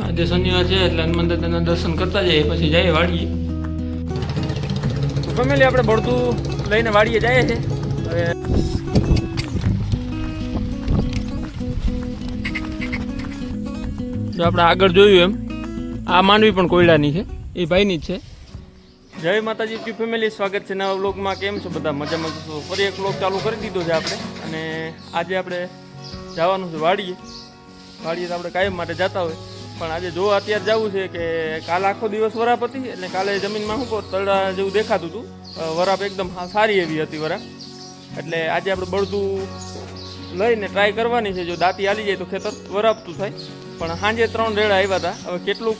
આજે શનિવાર છે એટલે હનુમાન દાદાના દર્શન કરતા જઈએ પછી જઈએ વાડીએ. ફેમિલી આપણે ભળતું લઈને વાડીએ જઈએ છે હવે જો આપણે આગળ જોયું એમ આ માનવી પણ કોયડાની છે એ ભાઈની જ છે. જય માતાજી ટી ફેમિલી સ્વાગત છે નવા બ્લોગમાં કેમ છો બધા? મજામાં છો? ફરી એક બ્લોગ ચાલુ કરી દીધો છે આપણે. અને આજે આપણે જવાનું છે વાડીએ. વાડીએ તો આપણે કાયમ માટે જતા હોય. પણ આજે જો અત્યારે જવું છે કે કાલ આખો દિવસ વરાપ હતી, એટલે કાલે જમીનમાં શું તળા જેવું દેખાતું હતું. વરાપ એકદમ સારી એવી હતી વરાપ. એટલે આજે આપણે બળદું લઈને ટ્રાય કરવાની છે. જો દાંતી હાલી જાય તો ખેતર વરાપતું થાય. પણ સાંજે ત્રણ રેડા આવ્યા હતા. હવે કેટલું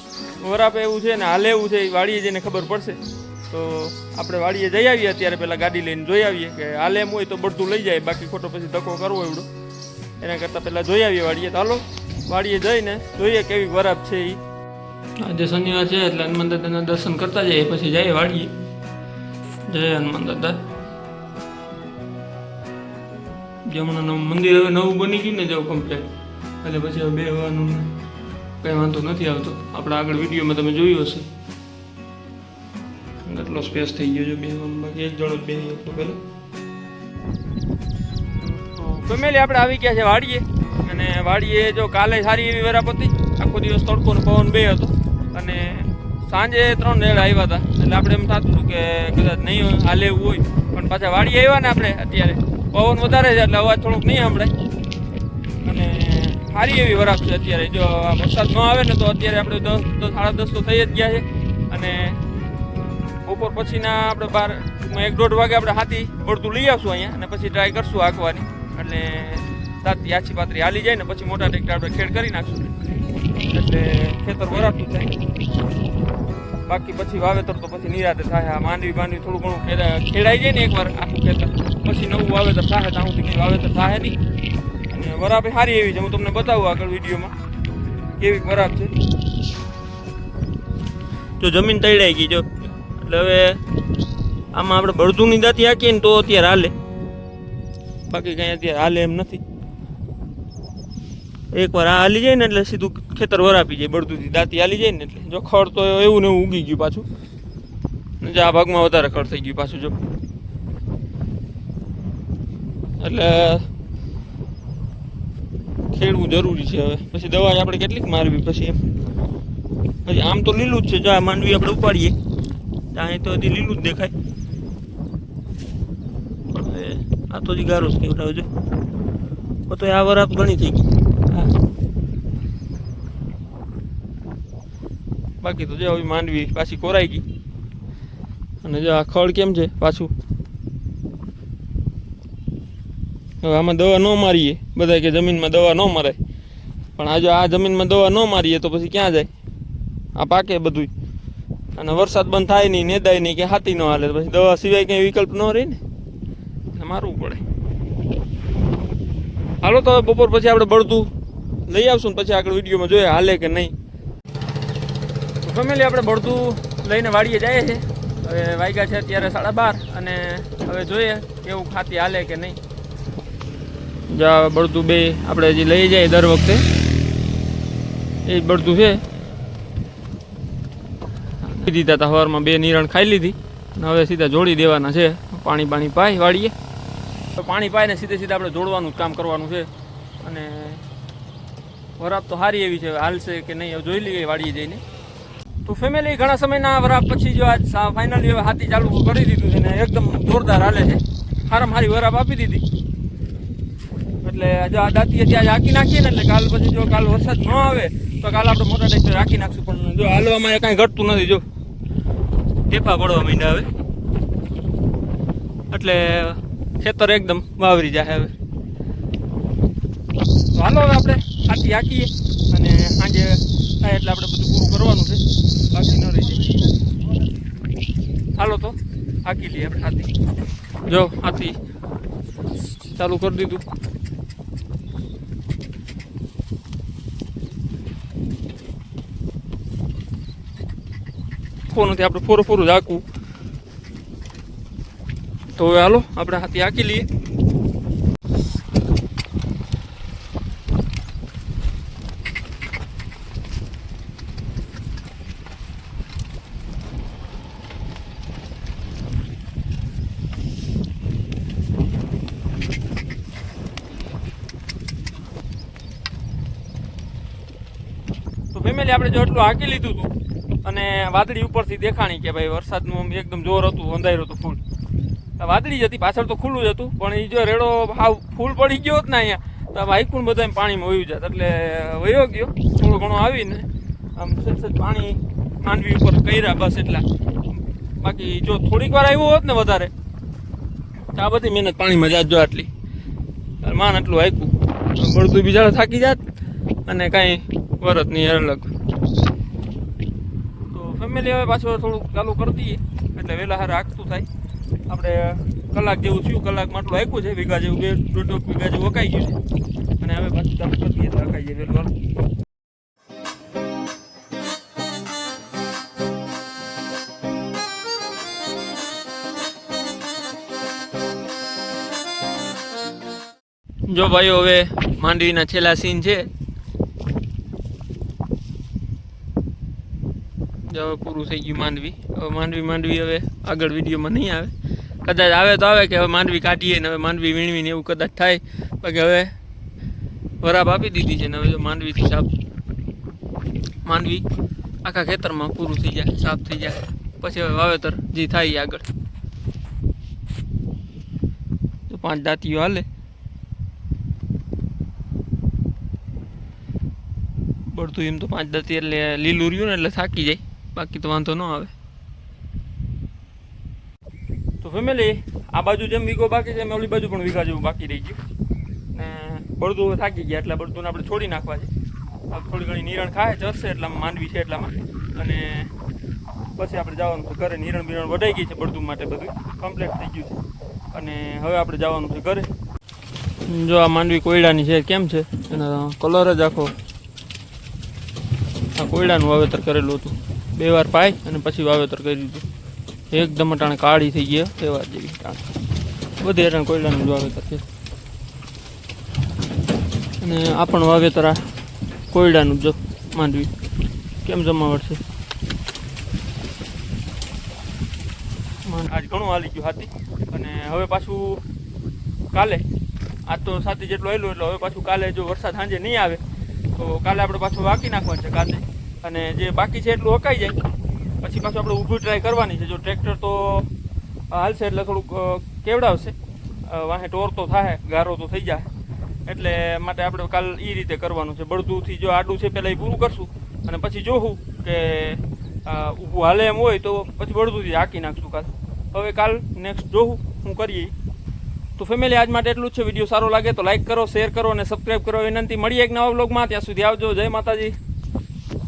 વરાપ એવું છે ને હાલે એવું છે એ વાડીએ જઈને ખબર પડશે. તો આપણે વાડીએ જઈ આવીએ અત્યારે પહેલાં ગાડી લઈને જોઈ આવીએ કે હાલે એમ હોય તો બળતું લઈ જાય. બાકી ખોટો પછી ધક્કો કરવો એવડો. એના કરતાં પહેલાં જોઈ આવીએ વાડીએ તો હાલો. વાડીએ જઈને જોઈએ કેવી વરાપ છે એ આજે શનિવાર છે એટલે હનુમાન દાદાના દર્શન કરતા જઈએ પછી જઈએ વાડીએ. જય હનુમાન દાદા. જે હમણાં નવું મંદિર હવે નવું બની ગયું ને જેવું કમ્પ્લેટ એટલે પછી હવે બેહવાનું ને કંઈ વાંધો નથી આવતો. આપણે આગળ વિડીયોમાં તમે જોયું હશે. એટલો સ્પેસ થઈ ગયો છે બે બાકી એક જણો જ બેહી હતો પહેલાં. ફેમિલી આપણે આવી ગયા છે વાડીએ. અને વાડીએ જો કાલે સારી એવી વરાપ હતી આખો દિવસ તડકો પવન બે હતો. અને સાંજે ત્રણ રેડ આવ્યા હતા. એટલે આપણે એમ થતું હતું કે કદાચ નહીં હાલે એવું હોય. પણ પાછા વાડીએ આવ્યા ને આપણે અત્યારે. પવન વધારે છે એટલે અવાજ થોડોક નહીં સંભળાય અને સારી એવી વરાપ છે અત્યારે. જો વરસાદ ન આવે ને તો અત્યારે આપણે દસ દસ, સાડા દસ તો થઈ જ ગયા છે. અને બપોર પછીના આપણે બાર, એક દોઢ વાગે આપણે હાથી, બળતું લઈ આવશું અહીંયા. અને પછી ટ્રાય કરશું આંકવાની એટલે દાંતી આછી પાતરી હાલી જાય ને પછી મોટા ટ્રેક્ટર આપણે ખેડ કરી નાખશું. એટલે ખેતર વરાતું થાય. બાકી પછી વાવેતર તો પછી નિરાતે થાય. આ માંડવી માંડવી થોડું ઘણું ખેડા, ખેડાઈ જાય ને એકવાર આખું ખેતર. પછી નવું વાવેતર થાય, ત્યાં સુધી વાવેતર થાય નહીં. અને વરાપ સારી એવી છે. હું તમને બતાવું આગળ વિડીયોમાં કેવી વરાપ છે. જો જમીન તૈડાઈ ગઈ જો. એટલે હવે આમાં આપણે બળદુની દાંતી હાકીએ ને તો અત્યારે હાલે. બાકી કંઈ અત્યારે હાલે એમ નથી. એકવાર આ હાલી જાય ને એટલે સીધું ખેતર વરાપી જાય, બળદુથી દાંતી હાલી જાય ને એટલે. જો ખડ તો એવું ને એવું ઉગી ગયું પાછું. ને આ ભાગમાં વધારે ખડ થઈ ગયું પાછું, જો. એટલે ખેડવું જરૂરી છે હવે. પછી દવા આપણે કેટલીક મારવી પછી એમ. પછી આમ તો લીલું જ છે, જો આ માંડવી આપણે ઉપાડીએ. ત્યાં તો હજી લીલું જ દેખાય. આ તો હજી ગારો જ કેવડાવજો તો આ વરાપ ઘણી થઈ ગઈ હા બાકી તો જો હવે માંડવી પાછી કોરાઈ ગઈ. અને જો આ ખડ કેમ છે પાછું? હવે આમાં દવા ન મારીએ. બધા કે જમીનમાં દવા ન મરાય. પણ આજે આ જમીનમાં દવા ન મારીએ તો પછી ક્યાં જાય? આ પાકે બધું અને વરસાદ બંધ થાય નહીં, નેદાય નહીં કે હાથી ન હાલે પછી દવા સિવાય કંઈ વિકલ્પ ન રહે ને? મારવું પડે. હાલો તો બપોર પછી આપણે બળતું લઈ આવશું ને પછી આગળ વિડીયોમાં જોઈએ હાલે કે નહીં. ફેમિલી આપણે બળતું લઈને વાડીએ જઈએ છે. હવે વાગ્યા છે અત્યારે સાડા બાર અને હવે જોઈએ કેવું ખાતી હાલે કે નહીં. જા બળતું બે આપણે હજી લઈ જાય દર વખતે. એ જ બળતું છે. દીધા હતા સવારમાં બે નિરણ ખાઈ લીધી અને હવે સીધા જોડી દેવાના છે. પાણી પાણી પાય વાળીએ તો પાણી પાઈને સીધે સીધા આપણે જોડવાનું કામ કરવાનું છે. અને વરાપ તો સારી એવી છે. હાલશે કે નહીં જોઈ લઈએ વાડીએ જઈને. તો ફેમિલી ઘણા સમયના વરાપ પછી જો આજ ફાઇનલી હવે હાથી ચાલુ કરી દીધું છે ને એકદમ જોરદાર હાલે છે. સારામાં સારી વરાપ આપી દીધી. એટલે જો આ દાંતીએ ત્યાં હાકી નાખીએ ને એટલે કાલ પછી જો કાલ વરસાદ ન આવે તો કાલ આપણે મોટા ટ્રેક્ટર રાખી નાખશું. પણ જો હાલવામાં કાંઈ ઘટતું નથી, જો. ટેપા પડવા માંડ્યા હવે. એટલે ખેતર એકદમ વાવરી જાય હવે. હાલો હવે આપણે હાથી હાકીએ અને સાંજે થાય એટલે આપણે બધું પૂરું કરવાનું છે. બાકી ન રહી હાલો તો હાકી લઈએ આપણે હાથી. જો, હાથી, ચાલુ કરી દીધું. આખો નથી, આપણે ફોરું ફોરું જ હાકવું. તો હવે હાલો, આપણે હાથી હાકી લઈએ તો ફેમિલી આપણે જો એટલું હાંકી લીધું હતું અને વાદળી ઉપરથી દેખાણી કે ભાઈ વરસાદનું એકદમ જોર હતું અંધાર્યું હતું ફૂલ. વાદળી જ હતી, પાછળ તો ખુલ્લું જ હતું, પણ એ જો રેડો હાવ ફૂલ પડી ગયો હોત ને અહીંયા, તો હાઈકુણ બધા પાણીમાં વયું જાત. એટલે વયો ગયો, થોડું ઘણું આવીને આમ સહેજ પાણી માંડવી ઉપર કર્યા, બસ એટલા. બાકી જો થોડીક વાર આવ્યું હોત ને વધારે આ બધી મહેનત પાણીમાં જાત જો આટલી. માન આટલું હાઈકું બળતું બીજા થાકી જાત અને કાંઈ વરત નહીં અલગ તો ફેમિલી હવે પાછું થોડુંક ચાલુ કરી દઈએ. એટલે વહેલા હારે આખતું થાય. આપણે કલાક જેવું થયું કલાક માટલું આપ્યું છે વીઘા જેવું બે દોઢ વીઘા જેવું વકાઈ ગયું છે. અને હવે પાછું ચાલુ કરી દઈએ તો વકાઈ જાય વહેલું જો ભાઈઓ હવે માંડવીના છેલ્લા સીન છે. હવે પૂરું થઈ ગયું માંડવી. હવે માંડવી માંડવી હવે આગળ વિડીયોમાં નહીં આવે. કદાચ આવે તો આવે કે હવે માંડવી કાઢીએ ને હવે માંડવી વીણવીને એવું કદાચ થાય. બાકી હવે વરાબ આપી દીધી છે ને હવે માંડવીથી સાફ માંડવી આખા ખેતરમાં પૂરું થઈ જાય, સાફ થઈ જાય. પછી હવે વાવેતર જે થાય આગળ. તો પાંચ દાંતીઓ હાલે. પડતું એમ તો પાંચ દાંતી એટલે લીલું રહ્યું ને એટલે થાકી જાય. બાકી તો વાંધો ન આવે. તો ફેમિલી આ બાજુ જેમ વીઘો બાકી છે, એમ ઓલી બાજુ પણ વીઘા જેવું બાકી રહી ગયું. ને બળદું થાકી ગયા, એટલે બળદુને આપણે છોડી નાખવા છે. થોડી ઘણી નિરણ ખાય ચરશે એટલામાં માંડવી છે એટલામાં. અને પછી આપણે જવાનું છે ઘરે, નિરણ બિરણ વઢાઈ ગઈ છે બળદું માટે બધું. કમ્પ્લીટ થઈ ગયું છે. અને હવે આપણે જવાનું છે ઘરે. જો આ માંડવી કોયડાની છે, કેમ છે? એનો કલર જ આખો. આ કોયડાનું વાવેતર કરેલું હતું. બે વાર પાય અને પછી વાવેતર કર્યું દીધું. એકદમ ટાણે કાળી થઈ ગયા તહેવાર જેવી ટાણે. બધી અટાણે કોયલાનું જ વાવેતર છે. અને આ પણ વાવેતર આ કોયડાનું જ માંડવી. કેમ જમાવટ છે? આજ ઘણું હાલી ગયું હાથી. અને હવે પાછું કાલે આજ તો સાથી જેટલું આવેલું એટલે હવે પાછું કાલે જો વરસાદ સાંજે નહીં આવે, તો કાલે આપણે પાછું વાકી નાખવાનું છે કાલે અને જે બાકી છે એટલું હકાઈ જાય. પછી પાછું આપણે ઊભું ટ્રાય કરવાની છે. જો ટ્રેક્ટર તો હાલશે એટલે થોડુંક કેવડાવશે. વાહે ટોર તો થાય ગારો તો થઈ જાય એટલે માટે આપણે કાલ એ રીતે કરવાનું છે. બળદુથી જો આડું છે પહેલાં એ પૂરું કરશું અને પછી જોવું કે ઊભું હાલે એમ હોય તો પછી બળદુથી હાંકી નાખશું કાલ. હવે કાલ નેક્સ્ટ જોવું હું કરીએ તો ફેમિલી આજ માટે એટલું જ છે. વીડિયો સારો લાગે તો લાઈક કરો શેર કરો અને સબસ્ક્રાઈબ કરો. વિનંતી, મળીએ એક નવા બ્લોગમાં ત્યાં સુધી આવજો. જય માતાજી.